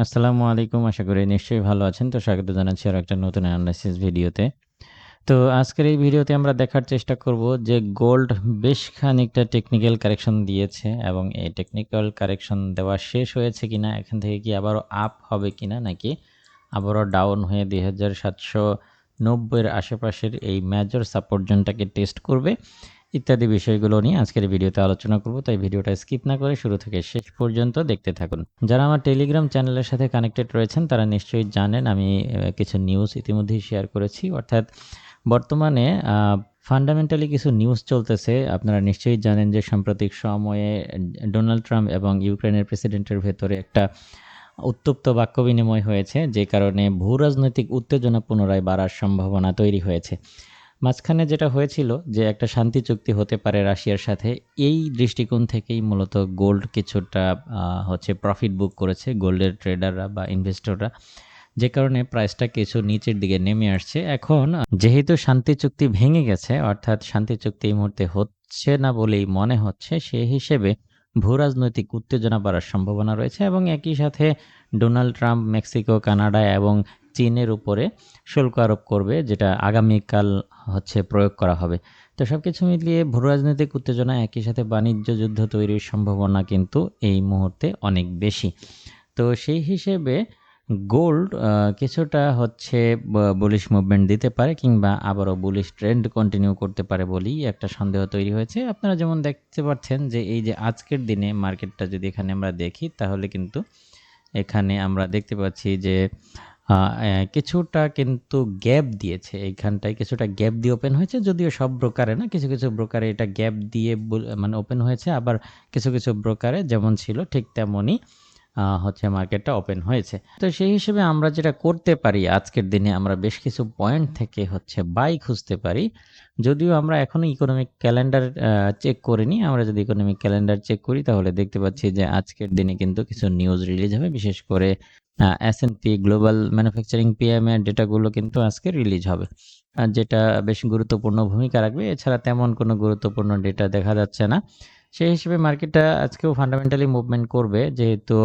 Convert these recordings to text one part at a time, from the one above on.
আসসালামু আলাইকুম, আশা করি নিশ্চয়ই ভালো আছেন। তো স্বাগত জানাচ্ছি আর একটা নতুন অ্যানালাইসিস ভিডিওতে। তো আজকের এই ভিডিওতে আমরা দেখার চেষ্টা করব যে গোল্ড বেশ খানিকটা টেকনিক্যাল কারেকশন দিয়েছে এবং এই টেকনিক্যাল কারেকশন দেওয়া শেষ হয়েছে কিনা, এখান থেকে কি আবারও আপ হবে কিনা, নাকি আবারও ডাউন হয়ে দুই হাজার সাতশো নব্বইয়ের আশেপাশের এই মেজর সাপোর্ট জোনটাকে টেস্ট করবে? ইত্যাদি বিষয়গুলো নিয়ে আজকের ভিডিওতে আলোচনা করব, তাই ভিডিওটা স্কিপ না করে শুরু থেকে শেষ পর্যন্ত দেখতে থাকুন। যারা আমার টেলিগ্রাম চ্যানেলের সাথে কানেক্টেড রয়েছেন, তারা নিশ্চয়ই জানেন আমি কিছু নিউজ ইতিমধ্যেই শেয়ার করেছি। অর্থাৎ বর্তমানে ফান্ডামেন্টালি কিছু নিউজ চলতেছে। আপনারা নিশ্চয়ই জানেন যে সাম্প্রতিক সময়ে ডোনাল্ড ট্রাম্প এবং ইউক্রেনের প্রেসিডেন্টের ভেতরে একটা উত্তপ্ত বাক্য বিনিময় হয়েছে, যে কারণে ভূ রাজনৈতিক উত্তেজনা পুনরায় বাড়ার সম্ভাবনা তৈরি হয়েছে। মাঝখানে যেটা হয়েছিল যে একটা শান্তি চুক্তি হতে পারে রাশিয়ার সাথে, এই দৃষ্টিকোণ থেকেই মূলত গোল্ড কিছুটা হচ্ছে প্রফিট বুক করেছে গোল্ডের ট্রেডাররা বা ইনভেস্টররা যে কারণে প্রাইসটা কিছু নিচের দিকে নেমে আসছে। এখন যেহেতু শান্তি চুক্তি ভেঙে গেছে, অর্থাৎ শান্তি চুক্তি এই মুহূর্তে হচ্ছে না বলেই মনে হচ্ছে, সে হিসেবে ভূরাজনৈতিক উত্তেজনা বাড়ার সম্ভাবনা রয়েছে এবং একই সাথে ডোনাল্ড ট্রাম্প, মেক্সিকো, কানাডা এবং চীনের উপরে শুল্ক আরোপ করবে, যেটা আগামীকাল হচ্ছে প্রয়োগ করা হবে। তো সব কিছু মিলিয়ে ভূরাজনৈতিক উত্তেজনা একই সাথে বাণিজ্য যুদ্ধ তৈরির সম্ভাবনা কিন্তু এই মুহূর্তে অনেক বেশি। তো সেই হিসেবে গোল্ড কিছুটা হচ্ছে বুলিশ মুভমেন্ট দিতে পারে কিংবা আবারও বুলিশ ট্রেন্ড কন্টিনিউ করতে পারে বলেই একটা সন্দেহ তৈরি হয়েছে। আপনারা যেমন দেখতে পাচ্ছেন যে এই যে আজকের দিনে মার্কেটটা যদি এখানে আমরা দেখি, তাহলে কিন্তু এখানে আমরা দেখতে পাচ্ছি যে কিছুটা কিন্তু গ্যাপ দিয়েছে এইখানটায়। কিছুটা গ্যাপ দিয়ে ওপেন হয়েছে, যদিও সব ব্রোকারে না, কিছু কিছু ব্রোকারে এটা গ্যাপ দিয়ে মানে ওপেন হয়েছে, আবার কিছু কিছু ব্রোকারে যেমন ছিল ঠিক তেমনই হচ্ছে মার্কেটটা ওপেন হয়েছে। তো সেই হিসেবে আমরা যেটা করতে পারি, আজকের দিনে আমরা বেশ কিছু পয়েন্ট থেকে হচ্ছে বাই খুঁজতে পারি। যদিও আমরা এখনও ইকোনমিক ক্যালেন্ডার চেক করিনি, আমরা যদি ইকোনমিক ক্যালেন্ডার চেক করি, তাহলে দেখতে পাচ্ছি যে আজকের দিনে কিন্তু কিছু নিউজ রিলিজ হবে, বিশেষ করে এস গ্লোবাল ম্যানুফ্যাকচারিং পিএম এর ডেটাগুলো কিন্তু আজকে রিলিজ হবে। যেটা বেশ গুরুত্বপূর্ণ ভূমিকা রাখবে, এছাড়া তেমন কোনো গুরুত্বপূর্ণ ডেটা দেখা যাচ্ছে না। সেই হিসেবে মার্কেটটা আজকেও ফান্ডামেন্টালি মুভমেন্ট করবে, যেহেতু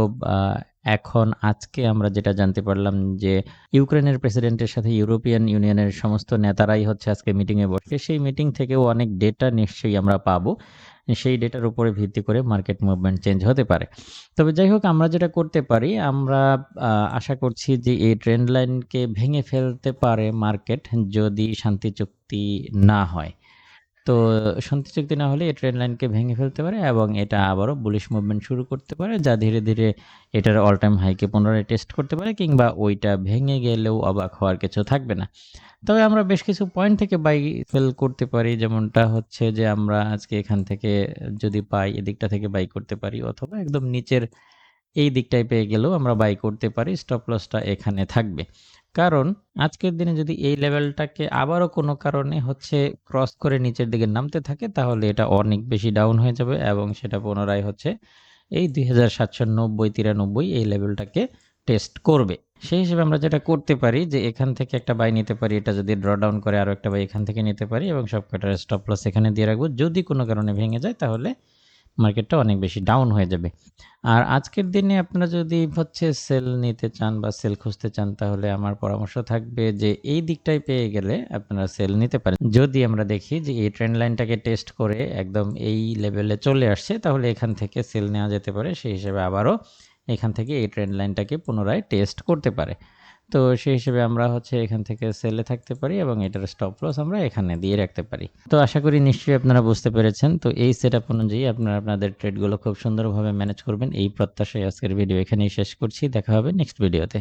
এখন আজকে আমরা যেটা জানতে পারলাম যে ইউক্রেনের প্রেসিডেন্টের সাথে ইউরোপিয়ান ইউনিয়নের সমস্ত নেতারাই হচ্ছে আজকে মিটিংয়ে বসে। সেই মিটিং থেকেও অনেক ডেটা নিশ্চয়ই আমরা পাবো। সেই ডেটার উপরে ভিত্তি করে মার্কেট মুভমেন্ট চেঞ্জ হতে পারে। তবে যাই হোক, আমরা যেটা করতে পারি, আমরা আশা করছি যে এই ট্রেন্ড লাইনকে ভেঙে ফেলতে পারে মার্কেট যদি শান্তি চুক্তি না হয়। তো শান্তি চুক্তি না হলে এই ট্রেন্ড লাইনকে ভেঙে ফেলতে পারে এবং এটা আবারও বুলিশ মুভমেন্ট শুরু করতে পারে, যা ধীরে ধীরে এটার অল টাইম হাইকে পুনরায় টেস্ট করতে পারে কিংবা ওইটা ভেঙে গেলেও অবাক হওয়ার কিছু থাকবে না। তবে আমরা বেশ কিছু পয়েন্ট থেকে বাই ফেল করতে পারি, যেমনটা হচ্ছে যে আমরা আজকে এখান থেকে যদি পাই, এদিকটা থেকে বাই করতে পারি অথবা একদম নিচের এই দিকটায় পেয়ে গেলেও আমরা বাই করতে পারি স্টপ লসটা এখানে থাকবে। কারণ আজকের দিনে যদি এই লেভেলটাকে আবারও কোনো কারণে হচ্ছে ক্রস করে নিচের দিকে নামতে থাকে, তাহলে এটা অনেক বেশি ডাউন হয়ে যাবে এবং সেটা পুনরায় হচ্ছে এই দুই হাজার সাতশো নব্বই, তিরানব্বই এই লেভেলটাকে টেস্ট করবে। সেই হিসেবে আমরা যেটা করতে পারি যে এখান থেকে একটা বাই নিতে পারি, এটা যদি ড্র ডাউন করে আরও একটা বাই এখান থেকে নিতে পারি এবং সব কটার স্টপ লস এখানে দিয়ে রাখব। যদি কোনো কারণে ভেঙে যায়, তাহলে মার্কেটটা অনেক বেশি ডাউন হয়ে যাবে। আর আজকের দিনে আপনারা যদি হচ্ছে সেল নিতে চান বা সেল খুঁজতে চান, তাহলে আমার পরামর্শ থাকবে যে এই দিকটায় পেয়ে গেলে আপনারা সেল নিতে পারেন। যদি আমরা দেখি যে এই ট্রেন্ড লাইনটাকে টেস্ট করে একদম এই লেভেলে চলে আসছে, তাহলে এখান থেকে সেল নেওয়া যেতে পারে। সেই হিসেবে আবারও এখান থেকে এই ট্রেন্ড লাইনটাকে পুনরায় টেস্ট করতে পারে। তো সেই হিসেবে আমরা হচ্ছে এখান থেকে সেলে থাকতে পারি এবং এটার স্টপ লস আমরা এখানে দিয়ে রাখতে পারি। তো আশা করি নিশ্চয়ই আপনারা বুঝতে পেরেছেন। তো এই সেট আপ অনুযায়ী আপনারা আপনাদের ট্রেডগুলো খুব সুন্দরভাবে ম্যানেজ করবেন। এই প্রত্যাশায় আজকের ভিডিও এখানেই শেষ করছি। দেখা হবে নেক্সট ভিডিওতে